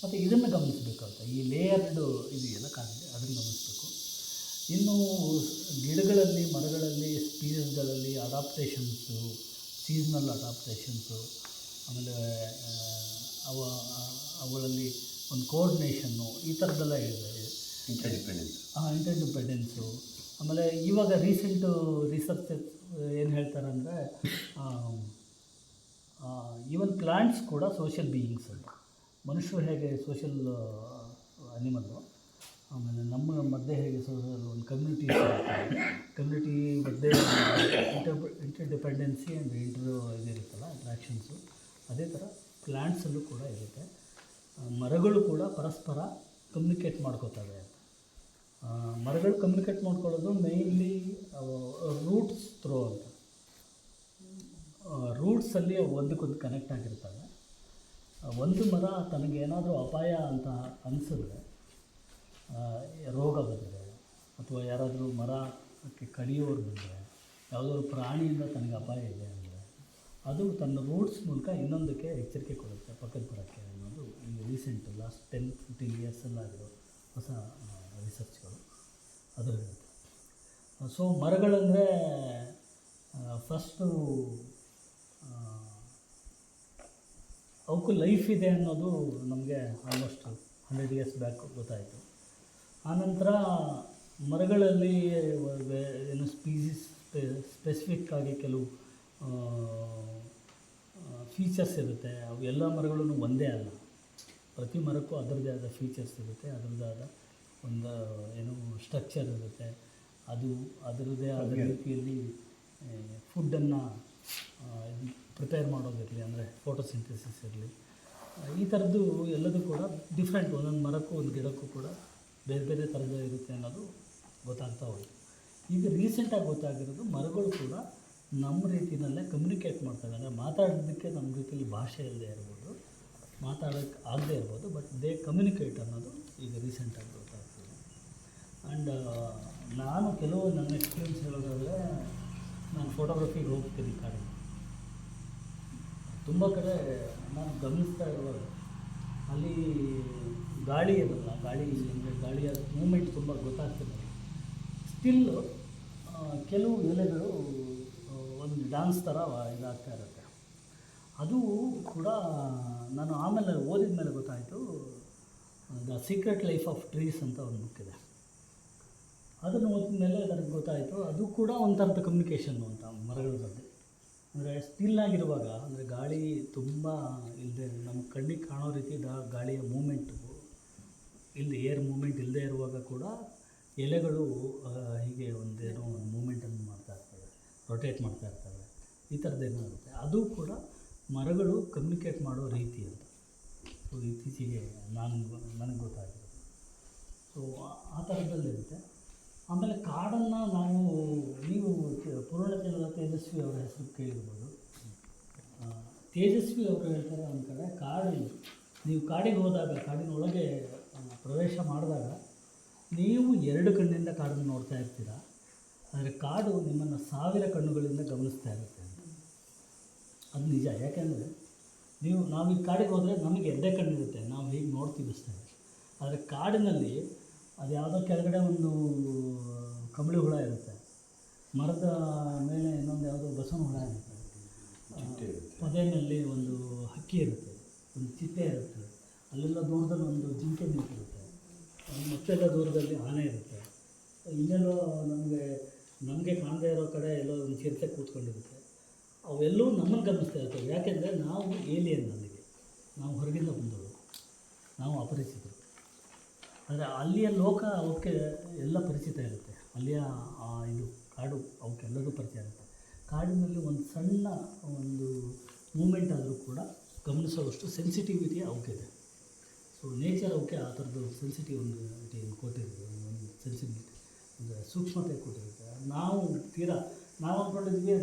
ಮತ್ತು ಇದನ್ನು ಗಮನಿಸಬೇಕಾಗುತ್ತೆ ಈ ಲೇಯರ್ಡ್ ಎಲ್ಲ ಕಾಣಿದೆ ಅದನ್ನು ಗಮನಿಸಬೇಕು. ಇನ್ನು ಗಿಡಗಳಲ್ಲಿ ಮರಗಳಲ್ಲಿ ಸ್ಪೀಸಸ್ಗಳಲ್ಲಿ ಅಡಾಪ್ಟೇಷನ್ಸು ಸೀಸ್ನಲ್ ಅಡಾಪ್ಟೇಷನ್ಸು ಆಮೇಲೆ ಅವ ಅವುಗಳಲ್ಲಿ ಒಂದು ಕೋರ್ಡಿನೇಷನ್ನು ಈ ಥರದ್ದೆಲ್ಲ ಇದೆ. ಇಂಟರ್ಡಿಪೆಂಡೆನ್ಸ್ ಇಂಟರ್ಡಿಪೆಂಡೆನ್ಸು ಆಮೇಲೆ ಇವಾಗ ರೀಸೆಂಟು ರಿಸರ್ಚ್ ಏನು ಹೇಳ್ತಾರೆ ಅಂದರೆ ಈವನ್ ಪ್ಲಾಂಟ್ಸ್ ಕೂಡ ಸೋಷಿಯಲ್ ಬೀಯಿಂಗ್ಸ್ ಅಂತ ಮನುಷ್ಯರು ಹೇಗೆ ಸೋಷಿಯಲ್ ಅನಿಮಲ್ಲು ಆಮೇಲೆ ನಮ್ಮ ಮಧ್ಯೆ ಹೇಗೆ ಸೋಷಲ್ ಒಂದು ಕಮ್ಯುನಿಟಿ ಕಮ್ಯುನಿಟಿ ಮಧ್ಯೆ ಇಂಟರ್ ಡಿಪೆಂಡೆನ್ಸಿ ಆ್ಯಂಡ್ ಇಂಟರ್ ಇದಿರುತ್ತಲ್ಲ ಅಟ್ರಾಕ್ಷನ್ಸು ಅದೇ ಥರ ಪ್ಲ್ಯಾಂಟ್ಸಲ್ಲೂ ಕೂಡ ಇರುತ್ತೆ. ಮರಗಳು ಕೂಡ ಪರಸ್ಪರ ಕಮ್ಯುನಿಕೇಟ್ ಮಾಡ್ಕೋತವೆ ಮರಗಳು ಕಮ್ಯುನಿಕೇಟ್ ಮಾಡ್ಕೊಳ್ಳೋದು ಮೇಯ್ನ್ಲಿ ರೂಟ್ಸ್ ಥ್ರೋ ಅಂತ. ರೂಟ್ಸಲ್ಲಿ ಒಂದಕ್ಕೊಂದು ಕನೆಕ್ಟ್ ಆಗಿರ್ತವೆ. ಒಂದು ಮರ ತನಗೇನಾದರೂ ಅಪಾಯ ಅಂತ ಅನಿಸಿದ್ರೆ ರೋಗ ಬಂದರೆ ಅಥವಾ ಯಾರಾದರೂ ಮರಕ್ಕೆ ಕಡಿಯೋರು ಬಂದರೆ ಯಾವುದಾದ್ರು ಪ್ರಾಣಿಯಿಂದ ತನಗೆ ಅಪಾಯ ಇದೆ ಅಂದರೆ, ಅದು ತನ್ನ ರೂಟ್ಸ್ ಮೂಲಕ ಇನ್ನೊಂದಕ್ಕೆ ಎಚ್ಚರಿಕೆ ಕೊಡುತ್ತೆ ಪಕ್ಕದ ಮರಕ್ಕೆ ಅನ್ನೋದು ಈಗ ರೀಸೆಂಟ್ ಲಾಸ್ಟ್ ಟೆನ್ ಫಿಫ್ಟೀನ್ ಇಯರ್ಸಲ್ಲಾಗಿರೋ ಹೊಸ ರಿಸರ್ಚ್ಗಳು ಅದು ಹೇಳುತ್ತೆ. ಸೊ ಮರಗಳಂದರೆ ಫಸ್ಟು ಅವಕ್ಕೂ ಲೈಫ್ ಇದೆ ಅನ್ನೋದು ನಮಗೆ ಆಲ್ಮೋಸ್ಟ್ ಹಂಡ್ರೆಡ್ ಇಯರ್ಸ್ ಬ್ಯಾಕ್ ಗೊತ್ತಾಯಿತು. ಆನಂತರ ಮರಗಳಲ್ಲಿ ಏನು ಸ್ಪೀಸಿಸ್ ಸ್ಪೆಸಿಫಿಕ್ ಆಗಿ ಕೆಲವು ಫೀಚರ್ಸ್ ಇರುತ್ತೆ. ಅವು ಎಲ್ಲ ಮರಗಳೂ ಒಂದೇ ಅಲ್ಲ. ಪ್ರತಿ ಮರಕ್ಕೂ ಅದರದ್ದೇ ಆದ ಫೀಚರ್ಸ್ ಇರುತ್ತೆ. ಅದರದೇ ಆದ ಒಂದು ಏನು ಸ್ಟ್ರಕ್ಚರ್ ಇರುತ್ತೆ. ಅದು ಅದರದ್ದೇ ಆದ ರೀತಿಯಲ್ಲಿ ಫುಡ್ಡನ್ನು ಪ್ರಿಪೇರ್ ಮಾಡೋದಿರಲಿ ಅಂದರೆ ಫೋಟೋಸಿಂಥೆಸಿಸ್ ಇರಲಿ. ಈ ಥರದ್ದು ಎಲ್ಲದೂ ಕೂಡ ಡಿಫ್ರೆಂಟ್ ಒಂದೊಂದು ಮರಕ್ಕೂ, ಒಂದು ಗಿಡಕ್ಕೂ ಕೂಡ ಬೇರೆ ಬೇರೆ ಥರದ ಇರುತ್ತೆ ಅನ್ನೋದು ಗೊತ್ತಾಗ್ತಾ ಹೋಯ್ತು. ಈಗ ರೀಸೆಂಟಾಗಿ ಗೊತ್ತಾಗಿರೋದು ಮರಗಳು ಕೂಡ ನಮ್ಮ ರೀತಿಯಲ್ಲೇ ಕಮ್ಯುನಿಕೇಟ್ ಮಾಡ್ತವೆ. ಅಂದರೆ ಮಾತಾಡೋದಕ್ಕೆ ನಮ್ಮ ರೀತಿಯಲ್ಲಿ ಭಾಷೆ ಇಲ್ಲದೆ ಇರ್ಬೋದು ಮಾತಾಡೋಕ್ಕೆ ಆಗದೆ ಇರ್ಬೋದು ಬಟ್ ದೇ ಕಮ್ಯುನಿಕೇಟ್ ಅನ್ನೋದು ಈಗ ರೀಸೆಂಟಾಗಿ ಗೊತ್ತಾಗ್ತದೆ. ಆ್ಯಂಡ್ ನಾನು ಕೆಲವು ನನ್ನ ಎಕ್ಸ್ಪೀರಿಯನ್ಸ್ ಹೇಳೋದಾದರೆ, ನಾನು ಫೋಟೋಗ್ರಫಿಗೆ ಹೋಗ್ತೀನಿ ಕಾಡಿಗೆ ತುಂಬ ಕಡೆ ನಾನು ಗಮನಿಸ್ತಾ ಇರುವಾಗ ಅಲ್ಲಿ ಗಾಳಿ ಇರಲ್ಲ ಗಾಳಿ ಅಂದರೆ ಗಾಳಿಯ ಮೂಮೆಂಟ್ ತುಂಬ ಗೊತ್ತಾಗ್ತಿದೆ ಸ್ಟಿಲ್ಲು ಕೆಲವು ಎಲೆಗಳು ಒಂದು ಡ್ಯಾನ್ಸ್ ಥರ ಇದಾಗ್ತಾ ಇರುತ್ತೆ. ಅದು ಕೂಡ ನಾನು ಆಮೇಲೆ ಓದಿದ ಮೇಲೆ ಗೊತ್ತಾಯಿತು, the secret life of trees ಅಂತ ಒಂದು ಇದೆ. ಅದನ್ನು ಓದಿದ ಮೇಲೆ ನನಗೆ ಗೊತ್ತಾಯಿತು, ಅದು ಕೂಡ ಒಂಥರದ ಕಮ್ಯುನಿಕೇಷನ್ನು ಅಂತ ಮರಗಳ ಬಗ್ಗೆ ಅಂದರೆ ಸ್ಟಿಲ್ ಆಗಿರುವಾಗ, ಅಂದರೆ ಗಾಳಿ ತುಂಬ ಇಲ್ಲದೆ ನಮ್ಮ ಕಣ್ಣಿಗೆ ಕಾಣೋ ರೀತಿ ಗಾಳಿಯ ಮೂಮೆಂಟು ಇಲ್ಲಿ ಏರ್ ಮೂಮೆಂಟ್ ಇಲ್ಲದೆ ಇರುವಾಗ ಕೂಡ ಎಲೆಗಳು ಹೀಗೆ ಒಂದೇನೋ ಒಂದು ಮೂಮೆಂಟನ್ನು ಮಾಡ್ತಾ ಇರ್ತವೆ ರೊಟೇಟ್ ಮಾಡ್ತಾ ಇರ್ತವೆ, ಈ ಥರದ್ದೇನೋ ಇರುತ್ತೆ ಅದು ಕೂಡ ಮರಗಳು ಕಮ್ಯುನಿಕೇಟ್ ಮಾಡೋ ರೀತಿ ಅಂತ. ಸೊ ಇತ್ತೀಚೆಗೆ ನಾನು ನನಗೆ ಗೊತ್ತಾಗಿರೋದು ಸೊ ಆ ಥರದಲ್ಲಿರುತ್ತೆ ಆಮೇಲೆ ಕಾಡನ್ನು ನಾವು ನೀವು ಪೂರ್ಣಚಂದ್ರ ತೇಜಸ್ವಿ ಅವರ ಹೆಸರು ಕೇಳಿರ್ಬೋದು. ತೇಜಸ್ವಿ ಅವರು ಹೇಳ್ತಾರೆ ಒಂದು ಕಡೆ ಕಾಡು ನೀವು ಕಾಡಿಗೆ ಹೋದಾಗ ಕಾಡಿನೊಳಗೆ ಪ್ರವೇಶ ಮಾಡಿದಾಗ ನೀವು ಎರಡು ಕಣ್ಣಿಂದ ಕಾಡನ್ನು ನೋಡ್ತಾ ಇರ್ತೀರ? ಆದರೆ ಕಾಡು ನಿಮ್ಮನ್ನು ಸಾವಿರ ಕಣ್ಣುಗಳಿಂದ ಗಮನಿಸ್ತಾ ಇರುತ್ತೆ ಅದು ನಿಜ. ಯಾಕೆಂದರೆ ನೀವು, ನಾವು ಈ ಕಾಡಿಗೆ ಹೋದರೆ ನಮಗೆ ಎರಡೇ ಕಣ್ಣಿರುತ್ತೆ. ನಾವು ಹೇಗೆ ನೋಡ್ತೀವಿ ಅಷ್ಟೇ. ಆದರೆ ಕಾಡಿನಲ್ಲಿ ಅದು ಯಾವುದೋ ಕೆಳಗಡೆ ಒಂದು ಕಂಬಳಿ ಹುಳ ಇರುತ್ತೆ. ಮರದ ಮೇಲೆ ಇನ್ನೊಂದು ಯಾವುದೋ ಬಸವನ ಹುಳ ಇರುತ್ತೆ. ಪೊದೆಯಲ್ಲಿ ಪೊದೆನಲ್ಲಿ ಒಂದು ಹಕ್ಕಿ ಇರುತ್ತೆ. ಒಂದು ಚಿಟ್ಟೆ ಇರುತ್ತೆ. ಅಲ್ಲೆಲ್ಲ ದೂರದಲ್ಲಿ ಒಂದು ಜಿಂಕೆ ನಿಂತಿರುತ್ತೆ. ಮತ್ತೆಲ್ಲ ದೂರದಲ್ಲಿ ಆನೆ ಇರುತ್ತೆ. ಇನ್ನೆಲ್ಲೋ ನಮಗೆ ನಮಗೆ ಕಾಣದೇ ಇರೋ ಕಡೆ ಎಲ್ಲೋ ಒಂದು ಚಿರತೆ ಕೂತ್ಕೊಂಡಿರುತ್ತೆ. ಅವೆಲ್ಲವೂ ನಮ್ಮನ್ನು ಗಮನಿಸ್ತಾ ಇರ್ತವೆ. ಯಾಕೆಂದರೆ ನಾವು ಏಲಿಯನ್ ಅಲ್ಲಿಗೆ. ನಾವು ಹೊರಗಿಂದ ಬಂದವರು. ನಾವು ಅಪರಿಚಿತರು. ಆದರೆ ಅಲ್ಲಿಯ ಲೋಕ ಅವಕ್ಕೆ ಎಲ್ಲ ಪರಿಚಿತ ಇರುತ್ತೆ. ಅಲ್ಲಿಯ ಆ ಇದು ಕಾಡು ಅವಕ್ಕೆಲ್ಲದೂ ಪರಿಚಯ ಇರುತ್ತೆ. ಕಾಡಿನಲ್ಲಿ ಒಂದು ಸಣ್ಣ ಒಂದು ಮೂಮೆಂಟ್ ಆದರೂ ಕೂಡ ಗಮನಿಸುವಷ್ಟು ಸೆನ್ಸಿಟಿವಿಟಿ ಅವಕ್ಕಿದೆ ಸೊ ನೇಚರ್ ಅವಕ್ಕೆ ಆ ಥರದ್ದು ಸೆನ್ಸಿಟಿವ್ ಒಂದು ಕೊಟ್ಟಿರುತ್ತೆ ಒಂದು ಸೆನ್ಸಿಟಿವಿಟಿ ಅಂದರೆ ಸೂಕ್ಷ್ಮತೆ ಕೊಟ್ಟಿರುತ್ತೆ ನಾವು ತೀರಾ, ನಾವು ಅಂದ್ಕೊಂಡಿದ್ವಿ